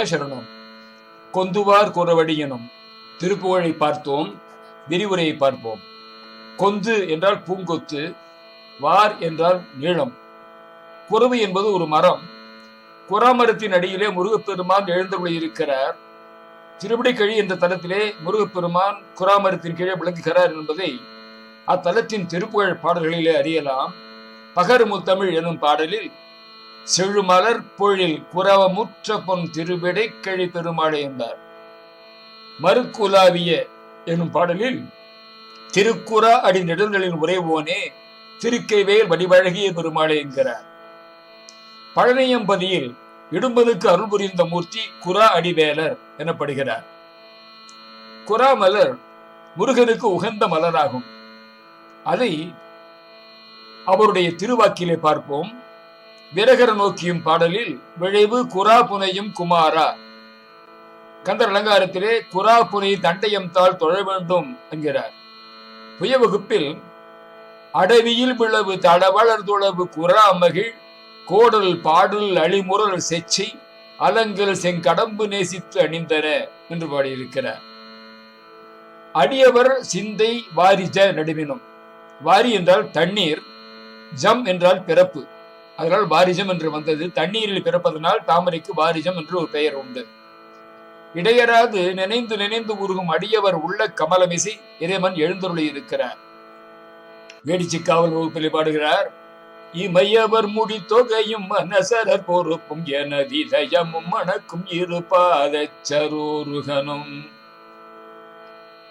முருகாசரணம் கொந்துவார் குறவடி எனும் திருப்புகழை பார்த்தோம் விரிவுரையை பார்ப்போம். கொந்து என்றால் பூங்கொத்து வார் என்றால் நீளம். குறவு என்பது ஒரு மரம். குறாமரத்தின் அடியிலே முருகப்பெருமான் எழுந்தருளி இருக்கிறார். திருவிடைக்கழி என்ற தலத்திலே முருகப்பெருமான் குறாமரத்தின் கீழே விளங்குகிறார் என்பதை அத்தலத்தின் திருப்புகழ் பாடல்களிலே அறியலாம். பகர் முத்தமிழ் எனும் பாடலில் செழுமலர் பொழில் குறவமுற்ற பொன் திருவிடை கழி பெருமாளை என்றார் மறுக்குலாவிய எனும் பாடலில் திருக்குறா அடி நெடுந்தலின் உரைவோனே திருக்கைவேல் வடிவழகிய பெருமாளை என்கிறார். பழனியம்பதியில் இடும்பதுக்கு அருள் புரிந்த மூர்த்தி குரா அடிவேலர் எனப்படுகிறார். குரா மலர் முருகனுக்கு உகந்த மலராகும். அதை அவருடைய திருவாக்கிலே பார்ப்போம். விரகர நோக்கியும் பாடலில் விளைவு குரா புனையும் குமாரா. கந்தர் அலங்காரத்திலே குரா புனை தண்டயம் தாள் தொழ வேண்டும் என்கிறார். புய வகுப்பில் அடவியில் விளவு தடவளர் துளவு குரா மகிழ் கோடல் பாடல் அழிமுறல் செச்சை அலங்கல் செங்கடம்பு நேசித்து அணிந்தன என்று பாடியிருக்கிறார். அடியவர் சிந்தை வாரிஜ நடுவினும். வாரி என்றால் தண்ணீர் ஜம் என்றால் பிறப்பு. அதனால் வாரிஜம் என்று வந்தது. தண்ணீரில் பிறப்பதனால் தாமரைக்கு வாரிஜம் என்று ஒரு பெயர் உண்டு. இடையராது நினைந்து நினைந்து உருகும் அடியவர் உள்ள கமலமிசை இறைவன் எழுந்தருளி இருக்கிறார். வேடிச்சிக்காவல் வகுப்பில் பாடுகிறார். இமையவர் முடி தொகையும் மனசரர் பொறுப்பும் எனதிதயமும் மணக்கும் இருபாத சரோருகனும்.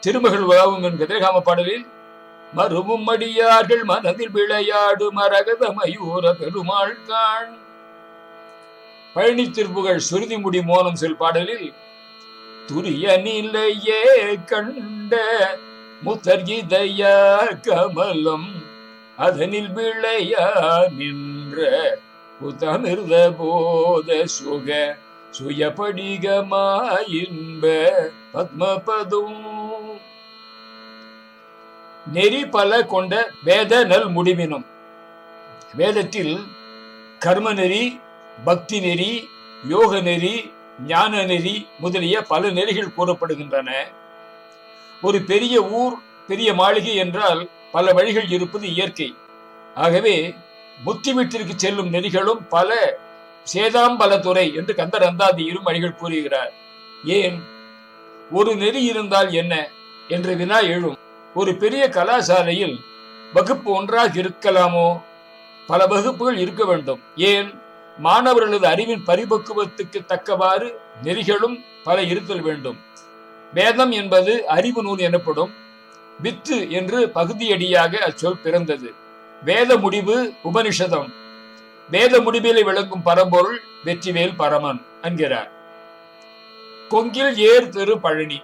திருமகள் உலாவும் என் கதிரகாம பாடலில் மறுவும் அடியார்கள் மனதில் விளையாடு மரகத மயூர பெருமாள் காண் பழனி திருப்புகள் சுருதி முடி மோனம் சொல் பாடலில் துரிய நிலையே கண்ட முத்தர் இதயா கமலம் அதனில் விளையா நின்ற புத்தமிர்த போத சுக சுயபடிகமாயின்ப பத்மபதும் நெறி பல கொண்ட வேத நல் முடிவினும். வேதத்தில் கர்ம நெறி பக்தி நெறி யோக நெறி ஞான நெறி முதலிய பல நெறிகள் கூறப்படுகின்றன. ஒரு பெரிய ஊர் பெரிய மாளிகை என்றால் பல வழிகள் இருப்பது இயற்கை. ஆகவே புத்தி வீட்டிற்கு செல்லும் நெறிகளும் பல சேதாம்பலத்துறை என்று கந்தர் இரு வழிகள் கூறுகிறார். ஏன்? ஒரு நெறி இருந்தால் என்ன? என்ற வினா எழும். ஒரு பெரிய கலாசாலையில் வகுப்பு ஒன்றாக இருக்கலாமோ? பல வகுப்புகள் இருக்க வேண்டும். ஏன்? மாணவர்களது அறிவின் பரிபக்குவத்துக்கு தக்கவாறு நெறிகளும் பல இருத்தல் வேண்டும். வேதம் என்பது அறிவு நூல் எனப்படும் வித்து என்று பகுதியடியாக அச்சொல் பிறந்தது. வேத முடிவு உபனிஷதம். வேத முடிவிலே விளங்கும் பரம்பொருள் வெற்றிவேல் பரமன் என்கிறார். கொங்கில் ஏர் தெரு பழனி.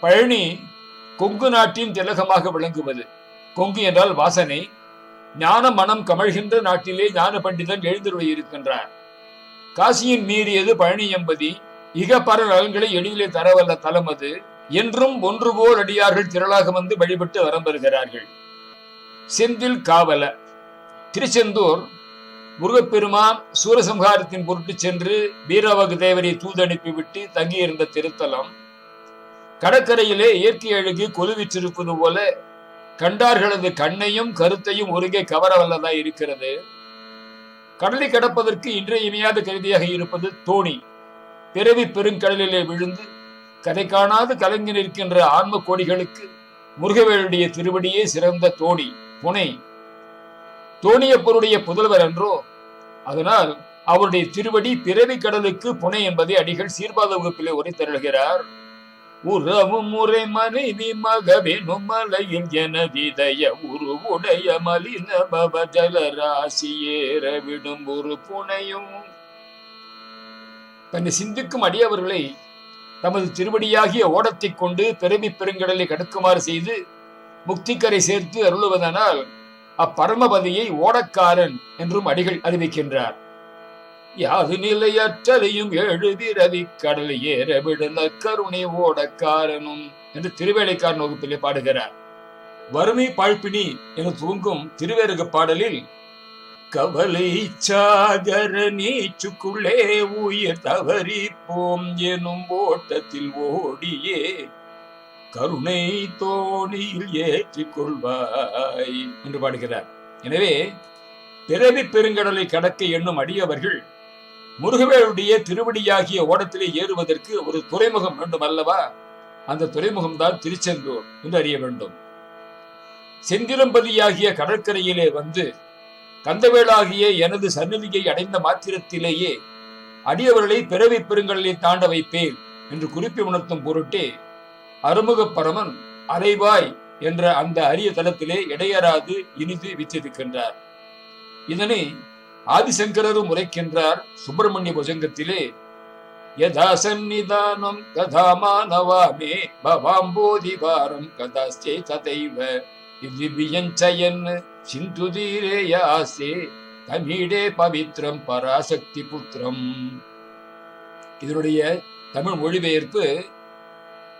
பழனி கொங்கு நாட்டின் திலகமாக விளங்குவது. கொங்கு என்றால் வாசனை. ஞான மனம் கமழ்கின்ற நாட்டிலே ஞான பண்டிதன் எழுந்துருளி இருக்கின்றார். காசியின் மீறியது பழனி எம்பதி இகப்பர நலன்களை எளிதிலே தரவல்ல தலம் அது என்றும் ஒன்று போல் அடியார்கள் திரளாக வந்து வழிபட்டு வரம் பெறுகிறார்கள். செந்தில் காவல. திருச்செந்தூர் முருகப்பெருமான் சூரசம்ஹாரத்தின் பொருட்டு சென்று வீரவகு தேவரை தூதனுப்பிவிட்டு தங்கியிருந்த திருத்தலம் கடற்கரையிலே இயற்கை அழகு கொலுவிற்றிருப்பது போல கண்டார்களது கண்ணையும் கருத்தையும் ஒருங்கே கவர வல்லதா இருக்கிறது. கடலை கடப்பதற்கு இன்றையமையாத கருதியாக இருப்பது தோணி. பிறவி பெருங்கடலிலே விழுந்து கதை காணாது கலங்கி நிற்கின்ற ஆன்ம கோடிகளுக்கு முருகவேளுடைய திருவடியே சிறந்த தோணி புனை. தோணியப்பருடைய புதல்வர் என்றோ அதனால் அவருடைய திருவடி பிறவி கடலுக்கு புனை என்பதை அடிகள் சீர்பாத வகுப்பிலே உரைத்தருள்கிறார். உறவும் முறை மனைவி மகவினும் மலையில் எனதிதய உருவுடைய மலின பவ ஜலராசி ஏறவிடும் ஒரு புனையும். தன்னை சிந்திக்கும் அடியவர்களை தமது திருவடியாகிய ஓடத்தைக் கொண்டு பெருமி பெருங்கடலை கடக்குமாறு செய்து முக்திக்கரை சேர்த்து அருளுவதனால் அப்பரமபதியை ஓடக்காரன் என்றும் அடிகள் அறிவிக்கின்றார். யாது நிலையற்றலையும் எழுதிரவி கடல் ஏற விடல கருணை ஓடக்காரனும் என்று திருவேலைக்காரன் வகுப்பிலே பாடுகிறார். வறுமை பாழ்பினி என தூங்கும் திருவேரக பாடலில் கவலை சாகர நீச்சுக்குள்ளே உயிர் தவறி போம் எனும் ஓட்டத்தில் ஓடியே கருணை தோணியில் ஏற்றிக் கொள்வாய் என்று பாடுகிறார். எனவே பிறவி பெருங்கடலை கடக்க எண்ணும் அடியவர்கள் முருகவேளுடைய திருவடியாகிய ஓடத்திலே ஏறுவதற்கு ஒரு துறைமுகம் வேண்டும் அல்லவா அந்த துறைமுகம்தான் திருச்செந்தூர் என்று அறிய வேண்டும். செந்திரம்பதியாகிய கடற்கரையிலே வந்து கந்தவேளாகிய எனது சந்நிதியை அடைந்த மாத்திரத்திலேயே அடியவர்களை பிறவி பெருங்கடலை தாண்ட வைப்பேன் என்று குறிப்பி உணர்த்தும் பொருட்டே அருமுக பரமன் அரைவாய் என்ற அந்த அரிய தலத்திலே இடையராது இனிது விற்றிருக்கின்றார் இதனை ஆதிசங்கரரும் உரைக்கின்றார் சுப்பிரமணிய புஜங்கத்திலே யதா சந்நிதானம் கதா மாணவாமே பவாம் வாரம் கதாஸ்தே ததைவ திவ்யஞ்சயன் ஆசே தமிழே பவித்ரம் பராசக்தி புத்திரம். இதனுடைய தமிழ் மொழிபெயர்ப்பு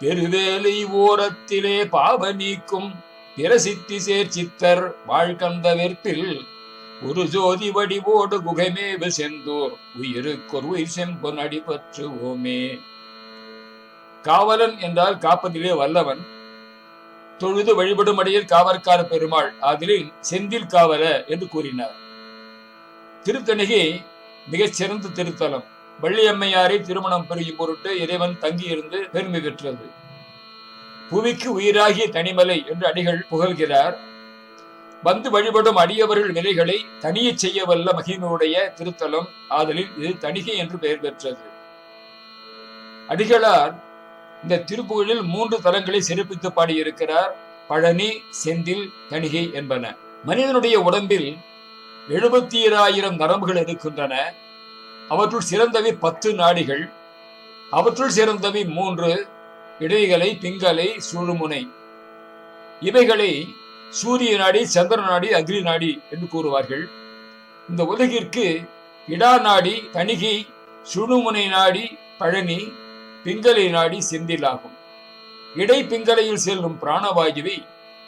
பெருவேலை ஓரத்திலே பாவ நீக்கும் பிரசித்தி சேர் சித்தர் வாழ்கந்த வெற்பில் ஒரு ஜோதி வடிவோடு குகைமேவு செந்தோர் உயிருக்கொரு உயிர் செம்பொன் அடிபற்றுவோமே. காவலன் என்றால் காப்பதிலே வல்லவன். தொழுது வழிபடும் அடையில் காவற்கார பெருமாள். அதிலே செந்தில் காவல என்று கூறினார். திருத்தணிகை மிகச் சிறந்த திருத்தலம். வள்ளியம்மையாரை திருமணம் பெருகி பொருட்டு இறைவன் தங்கியிருந்து பெருமை பெற்றது. புவிக்கு உயிராகிய தனிமலை என்று அடிகள் புகழ்கிறார். வந்து வழிபடும் அடியவர்கள் நிலைகளை தனிய செய்ய வல்ல மகிமையுடைய திருத்தலம் ஆதலில் இது தணிகை என்று பெயர் பெற்றது. அடிகளார் இந்த திருப்புகழில் மூன்று தலங்களை சிறப்பித்து பாடியிருக்கிறார். பழனி செந்தில் தணிகை என்பன. மனிதனுடைய உடம்பில் எழுபத்தி ஏழாயிரம் நரம்புகள் இருக்கின்றன. அவற்றுள் சிறந்தவை பத்து நாடிகள். அவற்றுள் சிறந்தவை மூன்று இடைகளை பிங்கலை சுழுமுனை. இவைகளை சூரிய நாடி சந்திர நாடி அக்னி நாடி என்று கூறுவார்கள். இந்த உலகிற்கு இடா நாடி கணிகை சுழுமுனை நாடி பழனி பிங்கலை நாடி செந்தில் ஆகும் இடை பிங்களையில் செல்லும் பிராணவாயுவை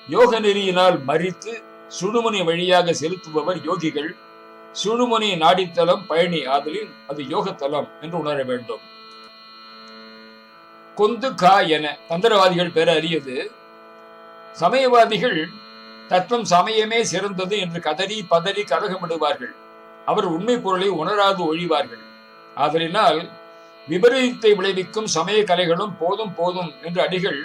யோக நெறியினால் மறித்து சுழுமுனை வழியாக செலுத்துபவர் யோகிகள். சுழுமுனை நாடித்தலம் பழனி ஆதலில் அது யோகத்தலம் என்று உணர வேண்டும். கொந்து கா என தந்திரவாதிகள் பெற அறியது சமயவாதிகள் தத்துவம் சமயமே சிறந்தது என்று கதறி பதறி கரகமிடுவார்கள் அவர் உண்மை பொருளை உணராது ஒழிவார்கள். ஆதலினால் விபரீதத்தை விளைவிக்கும் சமய கலைகளும் போதும் போதும் என்று அடிகள்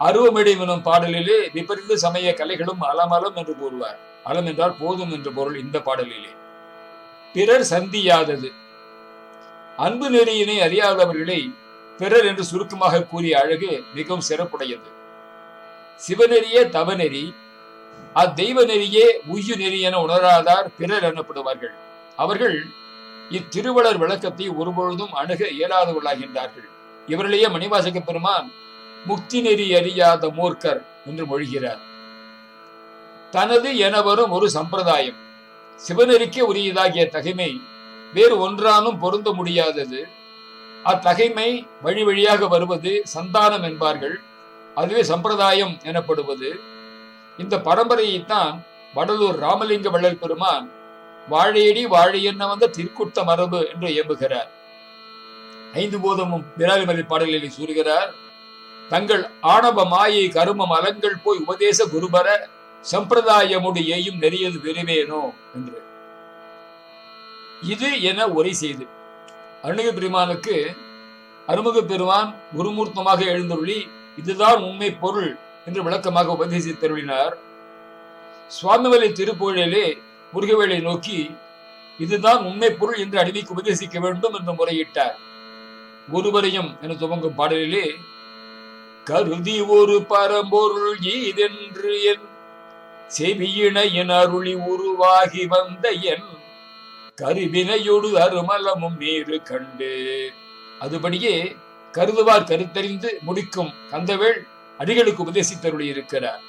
அருவமிடைவனும் பாடலிலே விபரீத சமய கலைகளும் அலமலம் என்று கூறுவார். அலம் என்றால் போதும் என்ற பொருள் இந்த பாடலிலே. பிறர் சந்தியாதது. அன்பு நெறியினை அறியாதவர்களை பிறர் என்று சுருக்கமாக கூறிய அழகு மிகவும் சிறப்புடையது. சிவநெறியே தவநெறி அத்தெய்வ நெறியே உயிர் நெறி என உணராதார் பிறர் எனப்படுவார்கள். அவர்கள் இத்திருவளர் விளக்கத்தை ஒருபொழுதும் அணுக இயலாதவர்களாகின்றார்கள். இவர்களையே மணிவாசக பெருமான் முக்தி நெறி அறியாத மூர்க்கர் என்று மொழிகிறார். தனது என வரும் ஒரு சம்பிரதாயம். சிவநெறிக்கு உரியதாகிய தகைமை வேறு ஒன்றானும் பொருந்த முடியாதது. அத்தகைமை வழி வழியாக வருவது சந்தானம் என்பார்கள். அதுவே சம்பிரதாயம் எனப்படுவது. இந்த பரம்பரையைத்தான் வடலூர் ராமலிங்க வள்ளல் பெருமான் வாழையடி வாழையென்ன வந்த திருக்குட்ட மரபு என்று இயம்புகிறார். ஐந்து போதமும் விராலிமலை பாடலில் சூறுகிறார் தங்கள் ஆணவ மாயை கருமம் அலங்கள் போய் உபதேச குருபர சம்பிரதாயமுடு ஏயும் நெறியது வெறுவேனோ என்று. இது என ஒரே செய்து. அருணக பெருமானுக்கு அருமுக பெருமான் குருமூர்த்தமாக எழுந்துள்ளி இதுதான் உண்மை பொருள் என்று விளக்கமாக உபதேசித்தருளினார் சுவாமிவலை திருப்புகழிலே முருகவேளை நோக்கி இதுதான் உண்மை பொருள் என்று அடிமைக்கு உபதேசிக்க வேண்டும் என்று முறையிட்டார். ஒருவரையும் என துவங்கும் பாடலிலே கருதி ஒரு பரம்பொருள் ஈதென்று என் செவியினையின் அருளி உருவாகி வந்த என் கருவினையொடு அருமலமும் நீரு கண்டு. அதுபடியே கருதுவார் கருத்தறிந்து முடிக்கும் கந்தவேள் அடிகளுக்கு உபதேசித்தருளி இருக்கிறார்.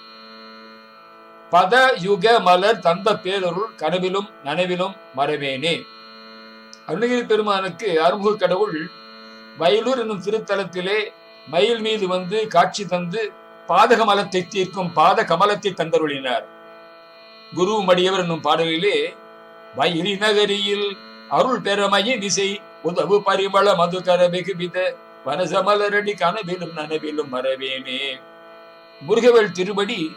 பத யுக மலர் தந்த பேரருள் கனவிலும் நனவிலும் மறவேனே. அருணகிரி பெருமானுக்கு அருமுக கடவுள் வயலூர் என்னும் திருத்தலத்திலே மயில் மீது வந்து காட்சி தந்து பாதக மலத்தை தீர்க்கும் பாத கமலத்தை தந்தருளினார். குரு மடியவர் என்னும் பாடலிலே வயலி நகரியில் அருள் பெருமையின் இசை உதவு பரிமள மதுகர வெகுவித வனசமலரடி கனவிலும் நனவிலும் மறவேனே. முருகவேல் திருவடி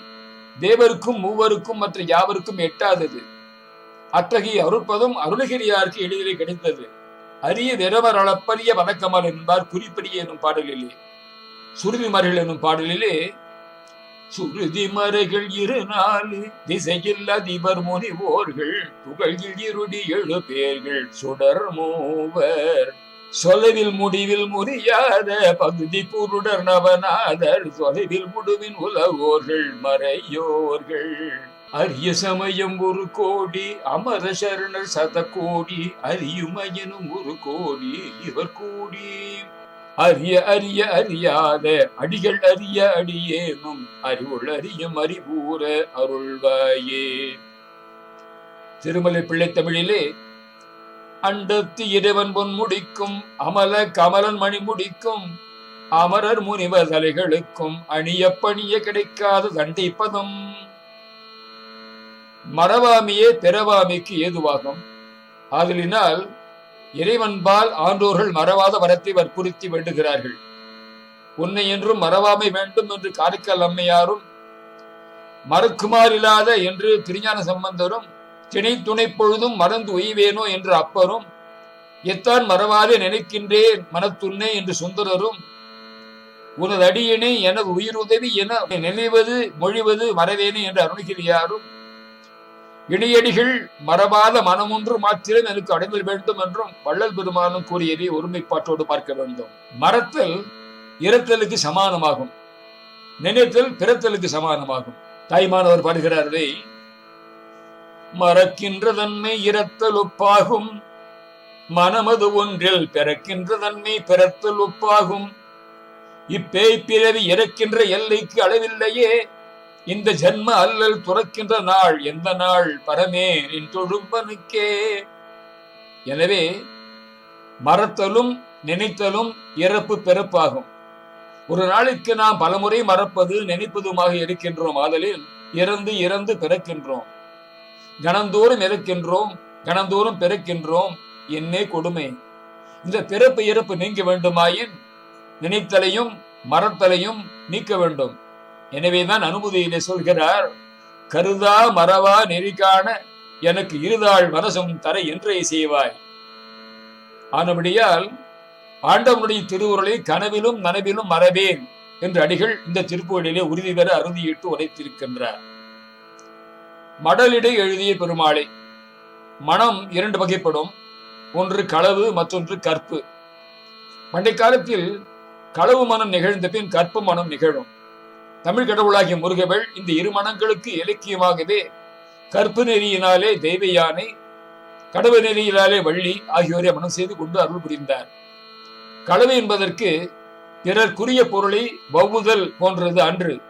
தேவருக்கும் மூவருக்கும் மற்ற யாவருக்கும் எட்டாதது. அத்தகைய அருட்பதம் அருணகிரியாருக்கு எளிதிலே கிடைத்தது. அரிய விரவர் அளப்பரிய வணக்கமல் என்பார் குறிப்படிய எனும் பாடலிலே. சுருதி மறைகள் எனும் பாடலிலே சுருதி மறைகள் இரு நாலு திசையில் அதிபர் முனிவோர்கள் புகழில் இருடி எழு பேர்கள் சுடர் மூவர் சொலவில் முடிவில் முறியாத பகுதி பொருடர் நவநாதர் தொலைவில் முடிவின் உலகோர்கள் மறையோர்கள். அரிய சமயம் ஒரு கோடி அமர சரணர் சத கோடி அரியுமையனும் ஒரு கோடி இவர் கூடி. அரிய அரிய அறியாத அடிகள் அறிய அடியேனும் அறிவுள் அறியும் அறிவூர அருள்வாயே. திருமலை பிள்ளை தமிழிலே அண்டத்து இறைவன் பொன் முடிக்கும் அமல கமலன் மணி முடிக்கும் அமரர் முனிவர் தலைகளுக்கும் அணிய பணிய கிடைக்காத தண்டை மறவாமையே பிறவாமைக்கு ஏதுவாகும். ஆதலினால் இறைவன்பால் ஆன்றோர்கள் மறவாத வரத்தை வற்புறுத்தி வேண்டுகிறார்கள். உன்னை என்றும் மறவாமை வேண்டும் என்று காரைக்கால் அம்மையாரும் மறுக்குமாறில்லாத இல்லாத என்று திருஞான சம்பந்தரும் திணை துணை பொழுதும் மறந்து உய்வேனோ என்று அப்பரும் எத்தான் மறவாறு நினைக்கின்றேன் மனத்துண்ணே என்று சுந்தரரும் உனது அடியினை எனது உதவி என நினைவது மொழிவது மறவேனே என்று அருணகிரியாரும் இணையடிகள் மறவாத மனமொன்று மாத்திரம் எனக்கு அடைதல் வேண்டும் என்றும் வள்ளல் பெருமானும் கூறியதை ஒருமைப்பாட்டோடு பார்க்க வேண்டும். மறத்தல் இறத்தலுக்கு சமானமாகும். நினைத்தல் பிறத்தலுக்கு சமானமாகும். தாய்மானவர் பாடுகிறார்களே மறக்கின்ற தன்மை இரத்தலுப்பாகும் மனமது ஒன்றில் பிறக்கின்ற தன்மை பிறத்தல் ஒப்பாகும் இப்பேய் பிறவி இறக்கின்ற எல்லைக்கு அளவில்லையே. இந்த ஜென்ம அல்லல் துறக்கின்ற நாள் எந்த நாள்? பரமே நின் தொழும்பனுக்கே. எனவே மறத்தலும் நினைத்தலும் இறப்பு பிறப்பாகும். ஒரு நாளுக்கு நாம் பலமுறை மறப்பது நினைப்பதுமாக இருக்கின்றோம். ஆதலில் இறந்து இறந்து பிறக்கின்றோம். கணந்தோறும் இறக்கின்றோம் கணந்தோறும் பிறக்கின்றோம். என்னே கொடுமை. இந்த பிறப்பு இறப்பு நீங்க வேண்டுமாயின் நினைத்தலையும் மறத்தலையும் நீக்க வேண்டும். எனவேதான் அனுமதியிலே சொல்கிறார். கருதா மறவா நெறிக்கான எனக்கு இருதாள் மனசும் தர என்றே செய்வாய். ஆனபடியால் ஆண்டவனுடைய திருவுருளை கனவிலும் நனவிலும் மறவேன் என்று அடிகள் இந்த திருப்புகளிலே உறுதி பெற அறுதியிட்டு உரைத்திருக்கின்றார் மடலிடை எழுதிய பெருமாளை மனம் இரண்டு வகைப்படும். ஒன்று களவு மற்றொன்று கற்பு. பண்டை காலத்தில் களவு மனம் நிகழ்ந்த பின் கற்பு மனம் நிகழும். தமிழ் கடவுளாகிய முருகவள் இந்த இரு மனங்களுக்கு இலக்கியமாகவே கற்பு நெறியினாலே தெய்வ யானை கடவு நெறியினாலே வள்ளி ஆகியோரை மனம் செய்து கொண்டு அருள் புரிந்தார். களவு என்பதற்கு பிறர்க்குரிய பொருளை வவ்வுதல் போன்றது அன்று.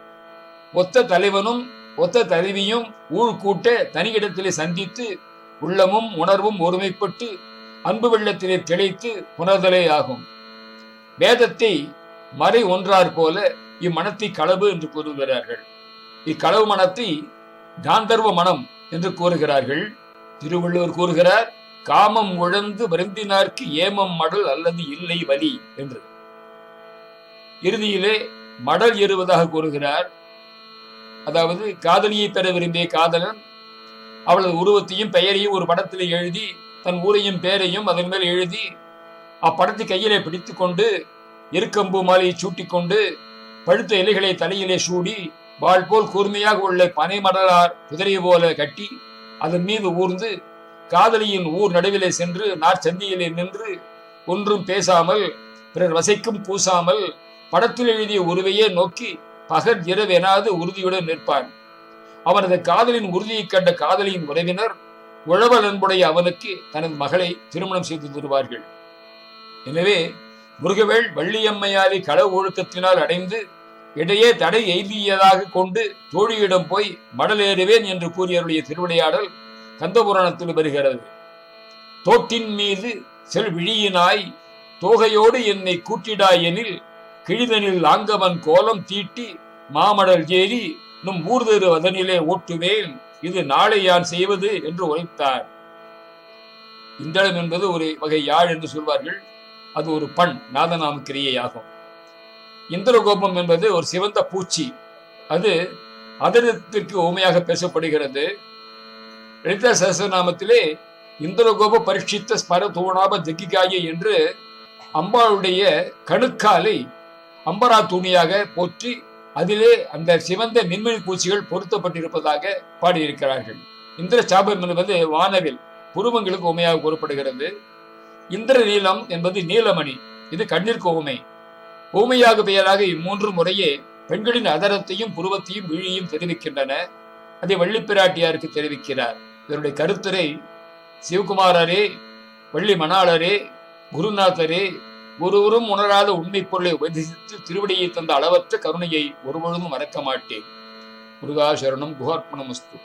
ஒத்த தலைவனும் ஒத்த தருவியும் ஊழ் கூட்ட தனியிடத்திலே சந்தித்து உள்ளமும் உணர்வும் ஒருமைப்பட்டு அன்பு வெள்ளத்திலே திளைத்து புணர்தலே ஆகும். வேதத்தை மறை ஒன்றார் போல இம்மனத்தை களவு என்று கூறுகிறார்கள். இக்களவு மனத்தை காந்தர்வ மனம் என்று கூறுகிறார்கள். திருவள்ளுவர் கூறுகிறார் காமம் உழந்து வருந்தினார்க்கு ஏமம் மடல் அல்லது இல்லை வலி என்று. இறுதியிலே மடல் ஏறுவதாக கூறுகிறார் அதாவது காதலியை பெற விரும்பிய காதலன் அவளது உருவத்தையும் பெயரையும் ஒரு படத்திலே எழுதி தன் ஊரையும் பெயரையும் அதன் மேல் எழுதி அப்படத்தை கையிலே பிடித்து கொண்டு எருக்கம்பு மாலையை சூட்டிக்கொண்டு பழுத்த இலைகளை தலையிலே சூடி வாள் போல் கூர்மையாக உள்ள பனை மடலார் குதிரை போல கட்டி அதன் மீது ஊர்ந்து காதலியின் ஊர் நடுவிலே சென்று நாற்சந்தியிலே நின்று ஒன்றும் பேசாமல் பிறர் வசைக்கும் பூசாமல் படத்தில் எழுதிய உருவையே நோக்கி பகல் இரவெனாது உறுதியுடன் நிற்பான். அவனது காதலின் உறுதியைக் கண்ட காதலியின் உறவினர் உழவல் அன்புடைய அவனுக்கு தனது மகளை திருமணம் செய்து தருவார்கள். எனவே முருகவேள் வள்ளியம்மையாரி கள ஒழுக்கத்தினால் அடைந்து இடையே தடை எய்தியதாக கொண்டு தோழியிடம் போய் மடலேறுவேன் என்று கூறியவருடைய திருவிளையாடல் கந்தபுராணத்தில் வருகிறது. தோட்டின் மீது செல் விழியினாய் தோகையோடு என்னை கூட்டிடாயெனில் கிழிதனில் ஆங்கவன் கோலம் தீட்டி மாமடல் ஏறி நும் ஊர்தரு அதனிலே ஓட்டுவேன் இது நாளை யான் செய்வது? என்று உரைத்தார். இந்தளம் என்பது ஒரு வகை யாழ் என்று சொல்வார்கள். அது ஒரு பண் நாதநாம கிரியையாகும். இந்திரகோபம் என்பது ஒரு சிவந்த பூச்சி. அது அதரத்திற்கு உண்மையாக பேசப்படுகிறது. லலிதா சகசநாமத்திலே இந்திரகோப பரீட்சித்த ஸ்மர தூணாப ஜக்கிகாய என்று அம்பாளுடைய கணுக்காலை அம்பரா துணியாக போற்றி அதிலே அந்த சிவந்த மின்மினி பூச்சிகள் பொருத்தப்பட்டிருப்பதாக பாடியிருக்கிறார்கள். இந்திர சாபம் என்பது வானவில் புருவங்களுக்கு உமையாக கூறப்படுகிறது. இந்திர நீலம் என்பது நீலமணி இது கண்ணிற்கு உமை. ஊமையாக பெயராக இம்மூன்று முறையே பெண்களின் அதரத்தையும் புருவத்தையும் விழியையும் தெரிவிக்கின்றன. அதை வள்ளிப்பிராட்டியாருக்கு தெரிவிக்கிறார். இதனுடைய கருத்துரை சிவகுமாரரே வள்ளி மணாளரே குருநாதரே ஒருவரும் உணராத உண்மை பொருளை உபதேசித்து திருவிடையை தந்த அளவற்ற கருணையை ஒருபொழுதும் மறக்க மாட்டேன். முருகாசரணம் சரணம் குஹார்ப்பணமஸ்து.